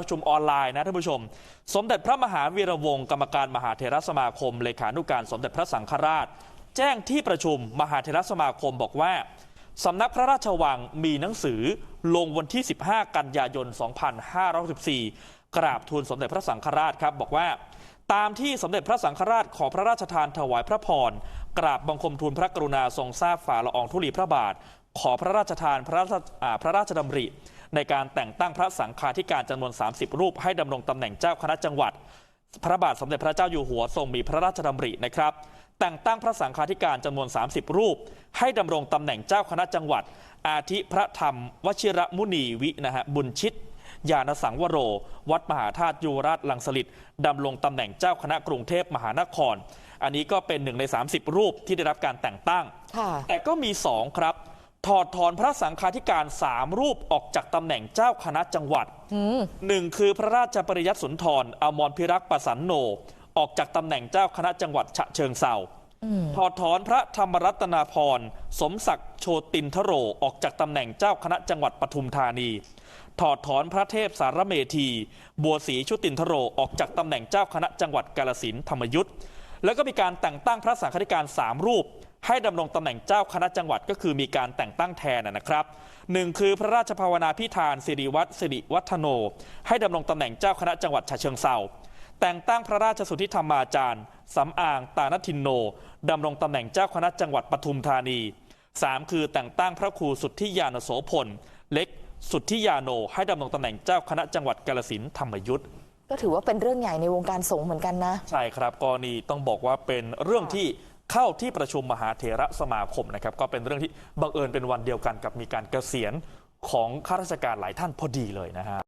ประชุมออนไลน์นะท่านผู้ชม สมเด็จพระมหาวีระวงศ์กรรมการมหาเถรสมาคม เลขานุการสมเด็จพระสังฆราช แจ้งที่ประชุมมหาเถรสมาคมบอกว่าสำนักพระราชวังมีหนังสือลงวันที่ 15 กันยายน 2564 กราบทูลสมเด็จพระสังฆราชครับบอกว่า ตามที่สมเด็จพระสังฆราชขอพระราชทานถวายพระพรกราบบังคมทูลพระกรุณาทรงทราบฝ่าละอองธุลีพระบาท ขอพระราชทานพระราชาพระราชดำริ ในการแต่งตั้งพระสังฆาธิการจำนวน 30 รูป ให้ดำรงตำแหน่งเจ้าคณะจังหวัด พระบาทสมเด็จพระเจ้าอยู่หัวทรงมีพระราชดำรินะครับแต่งตั้งพระสังฆาธิการจำนวน 30 รูป ให้ดำรงตำแหน่งเจ้าคณะจังหวัด อาทิพระธรรม วชิระมุนีวินะฮะบุญชิตยานสังวโร วัดมหาธาตุยูราชลังสลิดดำรงตำแหน่งเจ้าคณะกรุงเทพมหานคร อันนี้ก็เป็นหนึ่งใน 30 รูปที่ได้รับการแต่งตั้งค่ะแต่ก็มีสองครับ ถอดถอนพระสังฆาธิการสามรูปออกจากตำแหน่งเจ้าคณะจังหวัดหนึ่งคือพระราชปริยัติสุนทรอมรพิรักษ์ประสันโน ออกจากตำแหน่งเจ้าคณะจังหวัดฉะเชิงเซาถอดถอนพระธรรมรัตนาพรสมศักดิ์โชตินทโรออกจากตำแหน่งเจ้าคณะจังหวัดปทุมธานี ถอดถอนพระเทพสารเมธี บัวศรีชุตินทโรออกจากตำแหน่งเจ้าคณะจังหวัดกาลสินธุ์ธรรมยุทธแล้วก็มีการแต่งตั้งพระสังฆาธิการ3รูป ให้ดำรงตำแหน่งเจ้าคณะจังหวัดก็คือมีการแต่งตั้งแทนนะนะครับหนึ่งคือพระราชภาวนาพิธานสิริวัตรสิริวัฒโน ให้ดำรงตำแหน่งเจ้าคณะจังหวัดฉะเชิงเซาแต่งตั้งพระราชสุทธิธรรมาจารย์สำอางตานทินโนดำรงตำแหน่งเจ้าคณะจังหวัดปทุมธานี 3 คือแต่งตั้งพระครูสุทธิยานโสพล เล็กสุทธิยาโน ให้ดำรงตำแหน่งเจ้าคณะจังหวัดกาลสินธุ์ธรรมยุทธก็ถือว่าเป็นเรื่องใหญ่ในวงการสงฆ์เหมือนกันนะ ใช่ครับกรณีต้องบอกว่าเป็นเรื่องที่ เข้าที่ประชุมมหาเถระสมาคมนะครับก็เป็นเรื่องที่บังเอิญเป็นวันเดียวกันกับมีการเกษียณของข้าราชการหลายท่านพอดีเลยนะฮะ